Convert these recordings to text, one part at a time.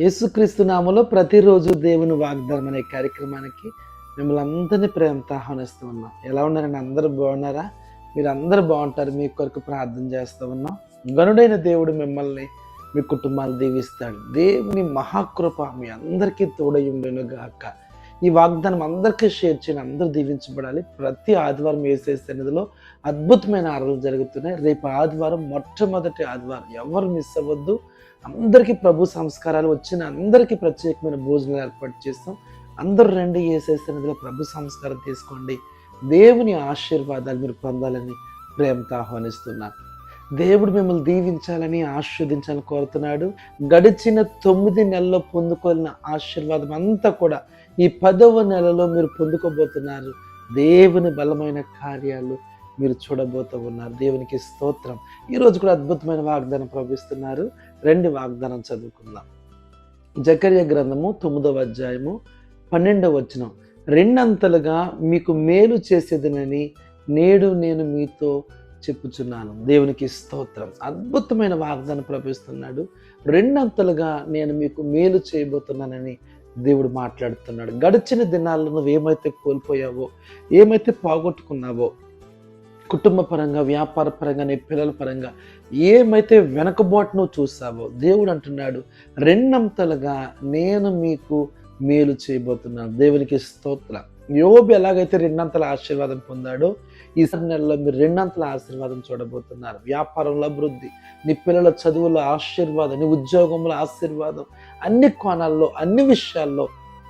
యేసుక్రీస్తు నామలో ప్రతిరోజు దేవుని వాగ్దానం అనే కార్యక్రమానికి మిమ్మల్ని అందరినీ ప్రేమతో ఆహ్వానిస్తూ ఉన్నాం. ఎలా ఉన్నారండి? అందరూ బాగున్నారా? మీరు అందరూ బాగుంటారు. మీ కొరకు ప్రార్థన చేస్తూ ఉన్నాం. గనుడైన దేవుడు మిమ్మల్ని మీ కుటుంబాలు దీవిస్తాడు. దేవుని మహాకృప మీ అందరికీ తోడయుండును గాక ఈ వాగ్దానం అందరికీ షేర్ చేయండి అందరూ దీవించబడాలి. ప్రతి ఆదివారం వేసే సన్నిధిలో అద్భుతమైన ఆరాధనలు జరుగుతున్నాయి. రేపు ఆదివారం మొట్టమొదటి ఆదివారం ఎవరు మిస్ అవ్వద్దు. అందరికీ ప్రభు సంస్కారాలు వచ్చిన అందరికీ ప్రత్యేకమైన భోజనాలు ఏర్పాటు చేస్తాం. అందరూ రండి వేసే సన్నిధిలో ప్రభు సంస్కారం తీసుకోండి. దేవుని ఆశీర్వాదాలు మీరు పొందాలని ప్రేమతో ఆహ్వానిస్తున్నాను దేవుడు మిమ్మల్ని దీవించాలని ఆశీర్వదించాలని కోరుతున్నాడు. గడిచిన తొమ్మిది నెలల్లో పొందుకోలిన ఆశీర్వాదం అంతా కూడా ఈ పదవ నెలలో మీరు పొందుకోబోతున్నారు దేవుని బలమైన కార్యాలు మీరు చూడబోతూ ఉన్నారు. దేవునికి స్తోత్రం. ఈరోజు కూడా అద్భుతమైన వాగ్దానం ప్రవహిస్తున్నారు రెండు వాగ్దానం చదువుకుందాం. జకర్య గ్రంథము తొమ్మిదవ అధ్యాయము పన్నెండవ వచనం. రెండంతలుగా మీకు మేలు చేసేదినని నేడు నేను మీతో చెప్పుచున్నాను. దేవునికి స్తోత్రం. అద్భుతమైన వాగ్దానం ప్రవహిస్తున్నాడు రెండంతలుగా నేను మీకు మేలు చేయబోతున్నానని దేవుడు మాట్లాడుతున్నాడు. గడిచిన దినాల్లో నువ్వు ఏమైతే కోల్పోయావో ఏమైతే పోగొట్టుకున్నావో కుటుంబ పరంగా వ్యాపార పరంగా నీ పిల్లల పరంగా ఏమైతే వెనకబాటు నువ్వు చూసావో దేవుడు అంటున్నాడు రెండంతలుగా నేను మీకు మేలు చేయబోతున్నాను. దేవునికి స్తోత్రం. యోబు ఎలాగైతే రెండంతల ఆశీర్వాదం పొందాడో ఈ నెలలో మీరు రెండంతల ఆశీర్వాదం చూడబోతున్నారు. వ్యాపారంలో అభివృద్ధి నీ పిల్లల చదువుల ఆశీర్వాదం నీ ఉద్యోగంలో ఆశీర్వాదం అన్ని కోణాల్లో అన్ని విషయాల్లో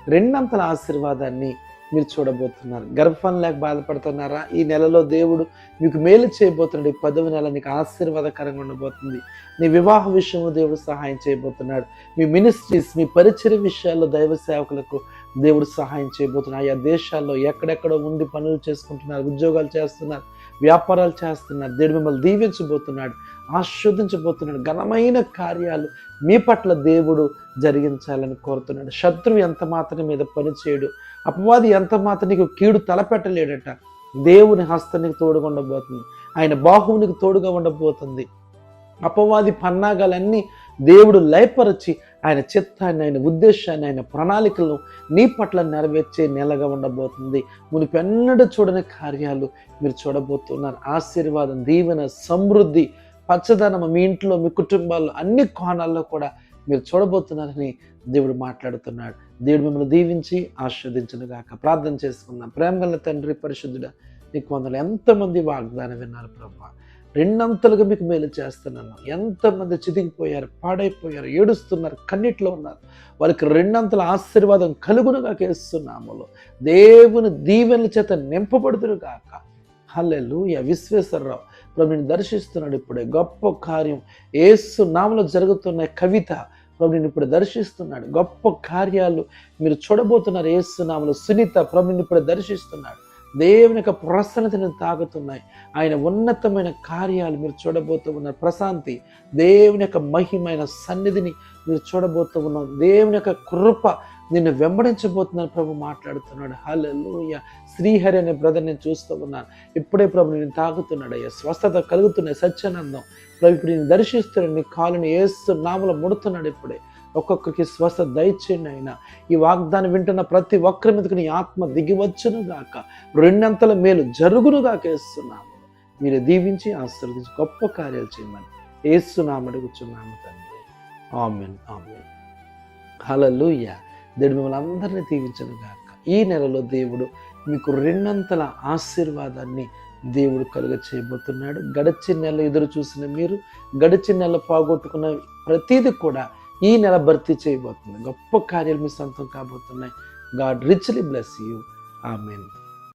రెండంతల ఆశీర్వాదాన్ని మీరు చూడబోతున్నారు. గర్భఫలం లేక బాధపడుతున్నారా? ఈ నెలలో దేవుడు మీకు మేలు చేయబోతున్నాడు. ఈ పదవి నెల నీకు ఆశీర్వాదకరంగా ఉండబోతుంది. నీ వివాహ విషయంలో దేవుడు సహాయం చేయబోతున్నాడు. మీ మినిస్ట్రీస్ మీ పరిచయ విషయాల్లో దైవ సేవకులకు దేవుడు సహాయం చేయబోతున్నాడు. ఆయా దేశాల్లో ఎక్కడెక్కడో ఉండి పనులు చేసుకుంటున్నారు ఉద్యోగాలు చేస్తున్నారు వ్యాపారాలు చేస్తున్నారు. దేవుడు మిమ్మల్ని దీవించబోతున్నాడు ఆస్వాదించబోతున్నాడు ఘనమైన కార్యాలు మీ పట్ల దేవుడు జరిగించాలని కోరుతున్నాడు. శత్రువు ఎంత మాత్రం మీద పనిచేయడు అపవాది ఎంత మాత్రం నీకు కీడు తలపెట్టలేడట. దేవుని హస్తానికి తోడుగా ఉండబోతుంది. ఆయన బాహువునికి తోడుగా ఉండబోతుంది. అపవాది పన్నాగాలన్నీ దేవుడు లయపరచి ఆయన చిత్తాన్ని ఆయన ఉద్దేశాన్ని ఆయన ప్రణాళికలను నీ పట్ల నెరవేర్చే నెలగా ఉండబోతుంది. మునిపెన్నడూ చూడని కార్యాలు మీరు చూడబోతున్నారు. ఆశీర్వాదం దీవెన సమృద్ధి పచ్చదనం మీ ఇంట్లో మీ కుటుంబాల్లో అన్ని కోణాల్లో కూడా మీరు చూడబోతున్నారని దేవుడు మాట్లాడుతున్నాడు. దేవుడు మిమ్మల్ని దీవించి ఆస్వాదించను గాక. ప్రార్థన చేసుకుందాం. ప్రేమ గల తండ్రి పరిశుద్ధుడ నీకు వందలు ఎంతమంది వాగ్దానం విన్నారు ప్రభా. రెండంతలుగా మీకు మేలు చేస్తున్నాను. ఎంతమంది చితికిపోయారు పాడైపోయారు ఏడుస్తున్నారు కన్నిట్లో ఉన్నారు. వాళ్ళకి రెండంతల ఆశీర్వాదం కలుగునుగా కేస్తున్నాములో దేవుని దీవెనల చేత నింపబడుతురు గాక. హల్లెలూయ. విశ్వేశ్వరరావు ప్రభుని దర్శిస్తున్నాడు ఇప్పుడే. గొప్ప కార్యం. ఏసు నామలో జరుగుతున్న కవిత ప్రభుని ఇప్పుడు దర్శిస్తున్నాడు. గొప్ప కార్యాలు మీరు చూడబోతున్నారు. ఏసు నామలో సునీత ప్రభుని ఇప్పుడు దర్శిస్తున్నాడు. దేవుని యొక్క ప్రసన్నతను తాగుతున్నాయి ఆయన ఉన్నతమైన కార్యాలు మీరు చూడబోతూ ఉన్నారు. ప్రశాంతి దేవుని యొక్క మహిమైన సన్నిధిని మీరు చూడబోతూ ఉన్నాం దేవుని యొక్క కృప నిన్ను వెంబడించబోతున్నాను ప్రభు మాట్లాడుతున్నాడు. హల్లెలూయ. శ్రీహరి అనే బ్రదర్ నేను చూస్తూ ఉన్నాను. ఇప్పుడే ప్రభు నేను తాగుతున్నాడు అయ్యా. స్వస్థత కలుగుతున్నాయి. సత్యానందం. ప్రభు ఇప్పుడు నేను దర్శిస్తున్నాడు. నీ కాలుని వేస్తు నామలు ముడుతున్నాడు ఇప్పుడే. ఒక్కొక్కరికి స్వస్థ దయచేయండి ఆయన ఈ వాగ్దానం వింటున్న ప్రతి ఒక్కరి మీదకి నీ ఆత్మ దిగివచ్చును గాక. రెండంతల మేలు జరుగును గాక వేస్తున్నాము మీరు దీవించి ఆశీర్వదించి గొప్ప కార్యాలు చేయమని ఏస్తున్నాము అడుగుచున్నాము తండ్రి. Amen amen. హలలుయ్య దేవుడు మిమ్మల్ని అందరినీ దీవించను గాక. ఈ నెలలో దేవుడు మీకు రెండంతల ఆశీర్వాదాన్ని దేవుడు కలుగ చేయబోతున్నాడు. గడిచిన నెల ఎదురు చూసిన మీరు గడిచిన నెల పోగొట్టుకున్న ప్రతిదీ కూడా ఈ నెల భర్తీ చేయబోతుంది గొప్ప కార్యాలు మీ సొంతం కాబోతున్నాయి. God richly bless you. Amen.